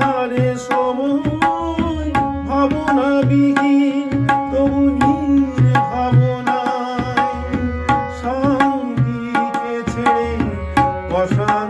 আধারে সময় ভাবনা বিহীন তবু নীল ভাবনায় শান্তিকে ছেড়ে অশান্তি